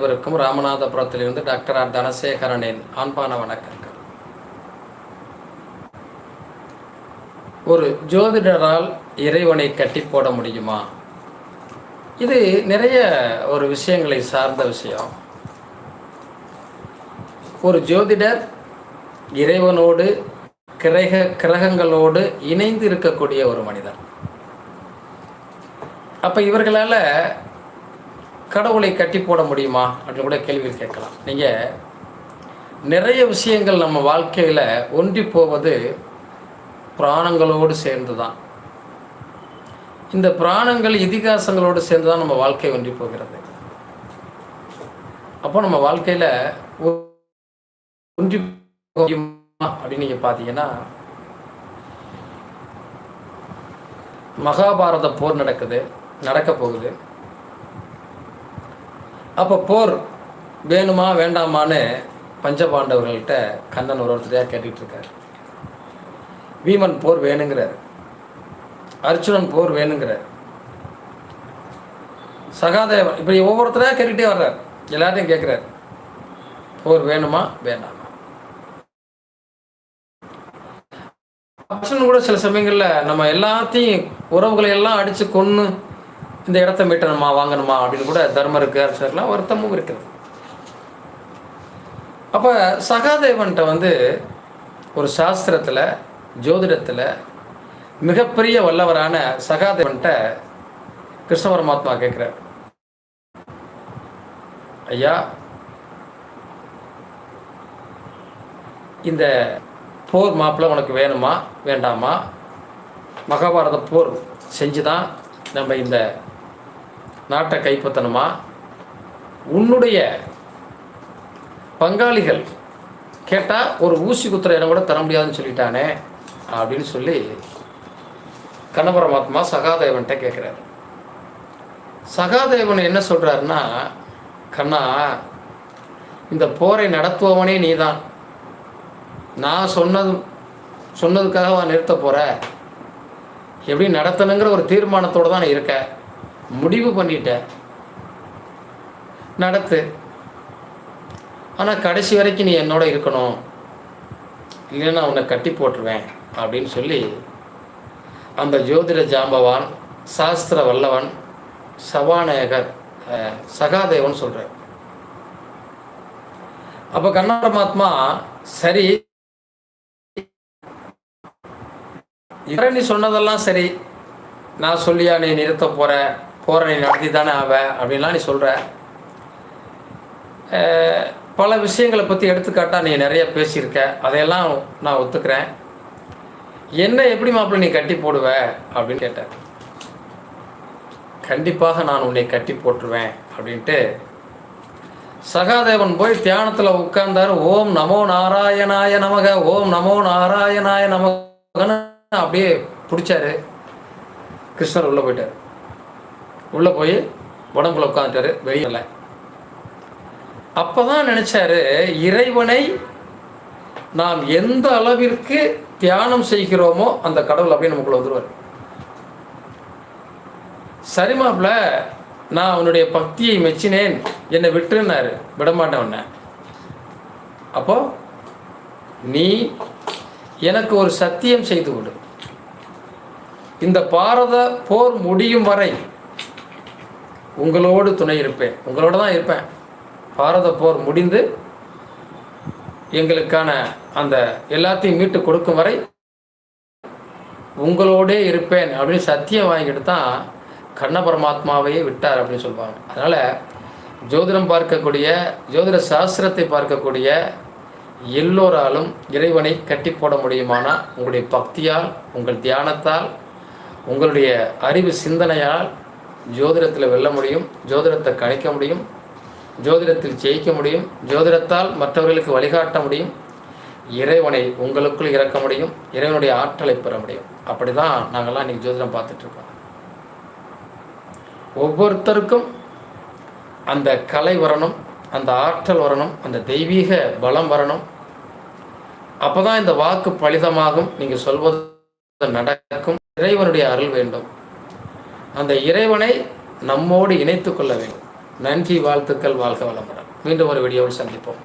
அனைவருக்கும் ராமநாதபுரத்திலிருந்து doctor R. தனசேகரனின் அன்பான வணக்கங்கள். ஒரு ஜோதிடரால் இறைவனை கட்டி போட முடியுமா? இது நிறைய ஒரு விஷயங்களை சார்ந்த விஷயம். ஒரு ஜோதிடர் இறைவனோடு கிரக கிரகங்களோடு இணைந்து இருக்கக்கூடிய ஒரு மனிதர். அப்போ இவர்களால் கடவுளை கட்டி போட முடியுமா? அப்படின்னு கூட கேள்வி கேட்கலாம். நீங்கள் நிறைய விஷயங்கள் நம்ம வாழ்க்கையில் ஒன்றி போவது பிராணங்களோடு சேர்ந்து தான் இந்த பிராணங்கள் இதிகாசங்களோடு சேர்ந்து தான் நம்ம வாழ்க்கை ஒன்றி போகிறது. அப்போ நம்ம வாழ்க்கையில் ஒன்றி அப்படின்னு நீங்கள் பார்த்தீங்கன்னா மகாபாரத போர் நடக்குது நடக்க போகுது. அப்போ போர் வேணுமா வேண்டாமான்னு பஞ்சபாண்டவர்கள்ட்ட கண்ணன் ஒரு ஒருத்தரையாக கேட்டுக்கிட்டு இருக்கார் வீமன் போர் வேணுங்கிறார். அர்ஜுனன் போர் வேணுங்கிறார். சகாதேவன் இப்படி ஒவ்வொருத்தரையாக கேட்டுக்கிட்டே வர்றார். எல்லார்ட்டையும் கேட்குறாரு போர் வேணுமா வேண்டாமா? அர்ஜுனன் கூட சில சமயங்களில் நம்ம எல்லாத்தையும் உறவுகளை எல்லாம் அடித்து கொன்று இந்த இடத்த மீட்டணுமா வாங்கணுமா அப்படின்னு கூட தர்மருக்கு அரசர்லாம் வருத்தமும் இருக்குது அப்போ சகாதேவன்கிட்ட வந்து ஒரு சாஸ்திரத்தில் ஜோதிடத்தில் மிகப்பெரிய வல்லவரான சகாதேவன்கிட்ட கிருஷ்ண பரமாத்மா கேட்குறார் ஐயா இந்த போர் மாப்பிள்ள உனக்கு வேணுமா வேண்டாமா? மகாபாரத போர் செஞ்சு தான் நம்ம இந்த நாட்டை கைப்பற்றணுமா? உன்னுடைய பங்காளிகள் கேட்டால் ஒரு ஊசி குத்துற இடம் கூட தர முடியாதுன்னு சொல்லிட்டானே அப்படின்னு சொல்லி கண்ணபரமாத்மா சகாதேவன்கிட்ட கேட்குறாரு சகாதேவன் என்ன சொல்கிறாருன்னா கண்ணா இந்த போரை நடத்துபவனே நீ தான் நான் சொன்னது சொன்னதுக்காக நிறுத்த போகிற எப்படி நடத்தணுங்கிற ஒரு தீர்மானத்தோடு தான் இருக்கேன் முடிவு பண்ணிட்ட. நடத்து. ஆனால் கடைசி வரைக்கும் நீ என்னோட இருக்கணும். இல்லைன்னா உன்னை கட்டி போட்டுருவேன் அப்படின்னு சொல்லி அந்த ஜோதிட ஜாம்பவான் சாஸ்திர வல்லவன் சபாநாயகர் சகாதேவன் சொல்கிறார் அப்போ கண்ணபரமாத்மா சரி. நீ சொன்னதெல்லாம் சரி. நான் சொல்லியா நீ நிறுத்த போகிற போகிற நீ நடத்தி தானே ஆவ அப்படின்லாம் நீ சொல்கிற பல விஷயங்களை பற்றி எடுத்துக்காட்டாக நீ நிறைய பேசியிருக்க. அதையெல்லாம் நான் ஒத்துக்கிறேன். என்ன எப்படி மாப்பிள்ளை நீ கட்டி போடுவ? அப்படின்னு கேட்டேன் கண்டிப்பாக நான் உன்னை கட்டி போட்டுருவேன் அப்படின்ட்டு சகாதேவன் போய் தியானத்தில் உட்கார்ந்தார். ஓம் நமோ நாராயணாய நமக ஓம் நமோ நாராயணாய நமகன்னு அப்படியே பிடிச்சாரு. கிருஷ்ணர் உள்ளே போயிட்டார். உள்ளே போய் உடம்புல உட்காந்துட்டாரு வெளியில் அப்போ தான் நினச்சாரு இறைவனை நாம் எந்த அளவிற்கு தியானம் செய்கிறோமோ அந்த கடவுள் அப்படியே நமக்குள்ள வந்துடுவார் சரிமாப்ல நான் அவனுடைய பக்தியை மெச்சினேன் என்னை விட்டுருன்னாரு விடமாட்டேன் உன்னை. அப்போ நீ எனக்கு ஒரு சத்தியம் செய்து கொடு. இந்த பாரத போர் முடியும் வரை உங்களோடு துணை இருப்பேன். உங்களோட தான் இருப்பேன். பாரத போர் முடிந்து எங்களுக்கான அந்த எல்லாத்தையும் மீட்டு கொடுக்கும் வரை உங்களோடே இருப்பேன் அப்படின்னு சத்தியம் வாங்கிட்டு தான் கண்ண பரமாத்மாவையே விட்டார் அப்படின்னு சொல்லுவாங்க. அதனால் ஜோதிடம் பார்க்கக்கூடிய ஜோதிட சாஸ்திரத்தை பார்க்கக்கூடிய எல்லோராலும் இறைவனை கட்டி போட முடியுமானால் உங்களுடைய பக்தியால் உங்கள் தியானத்தால் உங்களுடைய அறிவு சிந்தனையால் ஜோதிடத்தில் வெல்ல முடியும் ஜோதிடத்தை கணிக்க முடியும் ஜோதிடத்தில் ஜெயிக்க முடியும் ஜோதிடத்தால் மற்றவர்களுக்கு வழிகாட்ட முடியும் இறைவனை உங்களுக்குள் இறக்க முடியும் இறைவனுடைய ஆற்றலை பெற முடியும். அப்படி தான் நாங்கள்லாம் இன்றைக்கி ஜோதிடம் பார்த்துட்ருக்கோம் ஒவ்வொருத்தருக்கும் அந்த கலை வரணும் அந்த ஆற்றல் வரணும் அந்த தெய்வீக பலம் வரணும். அப்போ தான் இந்த வாக்கு பலிதமாகும். நீங்கள் சொல்வது நடக்கும். இறைவனுடைய அருள் வேண்டும். அந்த இறைவனை நம்மோடு இணைத்து கொள்ள வேண்டும். நன்றி வாழ்த்துக்கள் வாழ்க வளமுடன். மீண்டும் ஒரு வீடியோவில் சந்திப்போம்.